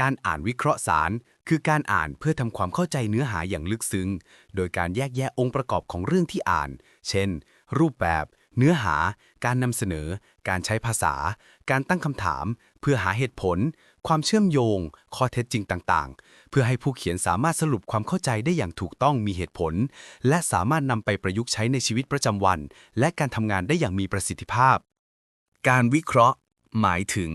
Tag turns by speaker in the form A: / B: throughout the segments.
A: การอ่านวิเคราะห์สาร คือการอ่านเพื่อทำความเข้าใจเนื้อหาอย่างลึกซึ้ง โดยการแยกแยะองค์ประกอบของเรื่องที่อ่าน เช่น รูปแบบ เนื้อหา การนำเสนอ การใช้ภาษา การตั้งคำถาม เพื่อหาเหตุผล ความเชื่อมโยง ข้อเท็จจริงต่างๆ เพื่อให้ผู้เขียนสามารถสรุปความเข้าใจได้อย่างถูกต้องมีเหตุผล และสามารถนำไปประยุกต์ใช้ในชีวิตประจำวัน และการทำงานได้อย่างมีประสิทธิภาพ การวิเคราะห์ หมายถึง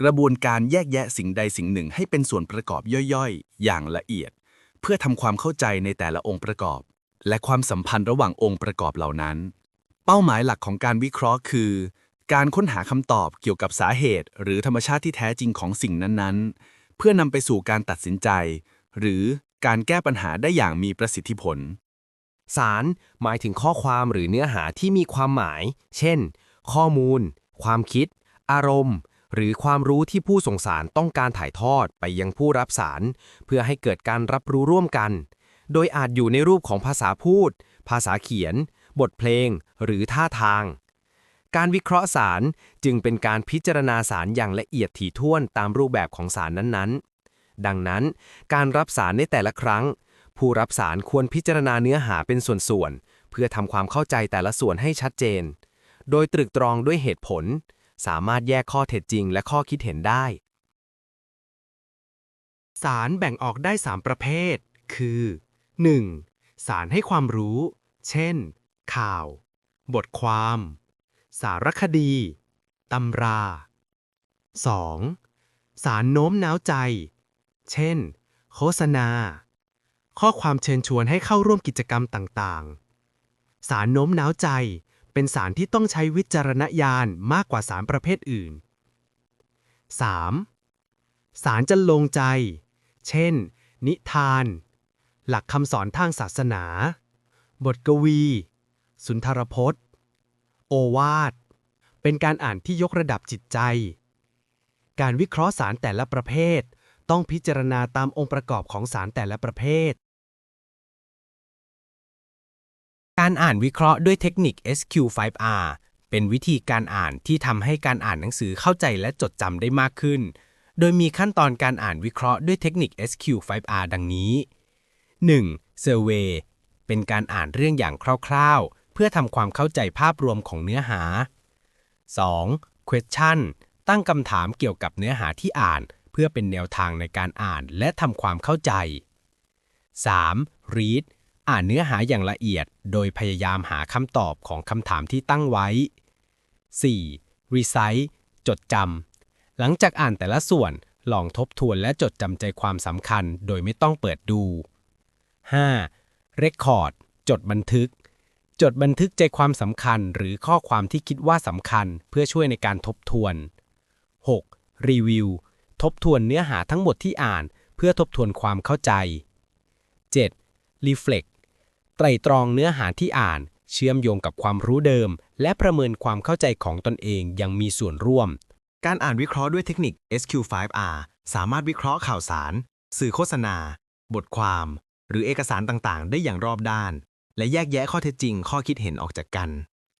A: กระบวนการแยกแยะสิ่งใดสิ่งหนึ่งให้เป็นส่วนประกอบย่อยๆ อย่างละเอียด เพื่อทำความเข้าใจในแต่ละองค์ประกอบ และความสัมพันธ์ระหว่างองค์ประกอบเหล่านั้น เป้าหมายหลักของการวิเคราะห์คือ การค้นหาคำตอบเกี่ยวกับสาเหตุ หรือธรรมชาติที่แท้จริงของสิ่งนั้นๆ เพื่อนำไปสู่การตัดสินใจ หรือการแก้ปัญหาได้อย่างมีประสิทธิผล
B: สารหมายถึงข้อความหรือเนื้อหาที่มีความหมาย เช่น ข้อมูล ความคิด อารมณ์ หรือความรู้ที่ผู้ส่งสารต้องการถ่ายทอดไปยังผู้รับสาร เพื่อให้เกิดการรับรู้ร่วมกัน โดยอาจอยู่ในรูปของภาษาพูด ภาษาเขียน บทเพลง หรือท่าทาง การวิเคราะห์สารจึงเป็นการพิจารณาสารอย่างละเอียดถี่ถ้วนตามรูปแบบของสารนั้นๆ ดังนั้น การรับสารในแต่ละครั้ง ผู้รับสารควรพิจารณาเนื้อหาเป็นส่วนๆเพื่อทำความเข้าใจแต่ละส่วนให้ชัดเจน โดยตรึกตรองด้วยเหตุผล สามารถแยกข้อเท็จจริงและข้อคิดเห็นได้
C: สารแบ่งออกได้ 3 ประเภท คือ 1. สารให้ความรู้ เช่น ข่าว บทความ สารคดีตำรา 2. สารโน้มน้าวใจ เช่น โฆษณา ข้อความเชิญชวนให้เข้าร่วมกิจกรรมต่างๆ สารโน้มน้าวใจ เป็นสารที่ต้องใช้วิจารณญาณมากกว่าสารประเภทอื่น 3. สารจะลงใจ เช่น นิทาน หลักคำสอนทางศาสนา บทกวี สุนทรพจน์ โอวาท เป็นการอ่านที่ยกระดับจิตใจ การวิเคราะห์สารแต่ละประเภท ต้องพิจารณาตามองค์ประกอบของสารแต่ละประเภท
B: การอ่านวิเคราะห์ด้วยเทคนิค SQ5R เป็นวิธีการอ่านที่ทำให้การอ่านหนังสือเข้าใจและจดจำได้มากขึ้น โดยมีขั้นตอนการอ่านวิเคราะห์ด้วยเทคนิค SQ5R ดังนี้ 1. Survey เป็นการอ่านเรื่องอย่างคร่าวๆ เพื่อทำความเข้าใจภาพรวมของเนื้อหา 2. Question ตั้งคำถามเกี่ยวกับเนื้อหาที่อ่าน เพื่อเป็นแนวทางในการอ่านและทำความเข้าใจ 3. Read อ่านเนื้อหาอย่างละเอียด โดยพยายามหาคำตอบของคำถามที่ตั้งไว้ 4. Recite จดจำหลังจากอ่านแต่ละส่วนลองทบทวนและจดจำใจความสำคัญโดยไม่ต้องเปิดดู 5. Record จดบันทึก จดบันทึกใจความสำคัญหรือข้อความที่คิดว่าสำคัญเพื่อช่วยในการทบทวน 6. Review ทบทวนเนื้อหาทั้งหมดที่อ่าน เพื่อทบทวนความเข้าใจ 7. Reflect ไตรตรองเนื้อหาที่อ่าน เชื่อมโยงกับความรู้เดิม และประเมินความเข้าใจของตนเองยังมีส่วนร่วม
D: การอ่านวิเคราะห์ด้วยเทคนิค SQ5R สามารถวิเคราะห์ข่าวสาร สื่อโฆษณา บทความ หรือเอกสารต่างๆ ได้อย่างรอบด้าน และแยกแยะข้อเท็จจริง ข้อคิดเห็นออกจากกัน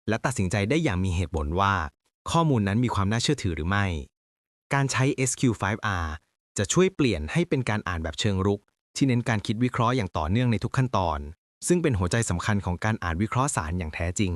D: และตัดสินใจได้อย่างมีเหตุผลว่า ข้อมูลนั้นมีความน่าเชื่อถือหรือไม่ การใช้ SQ5R จะช่วยเปลี่ยนให้เป็นการอ่านแบบเชิงรุก ที่เน้นการคิดวิเคราะห์อย่างต่อเนื่องในทุกขั้นตอน ซึ่งเป็นหัวใจสำคัญของการอ่านวิเคราะห์สารอย่างแท้จริง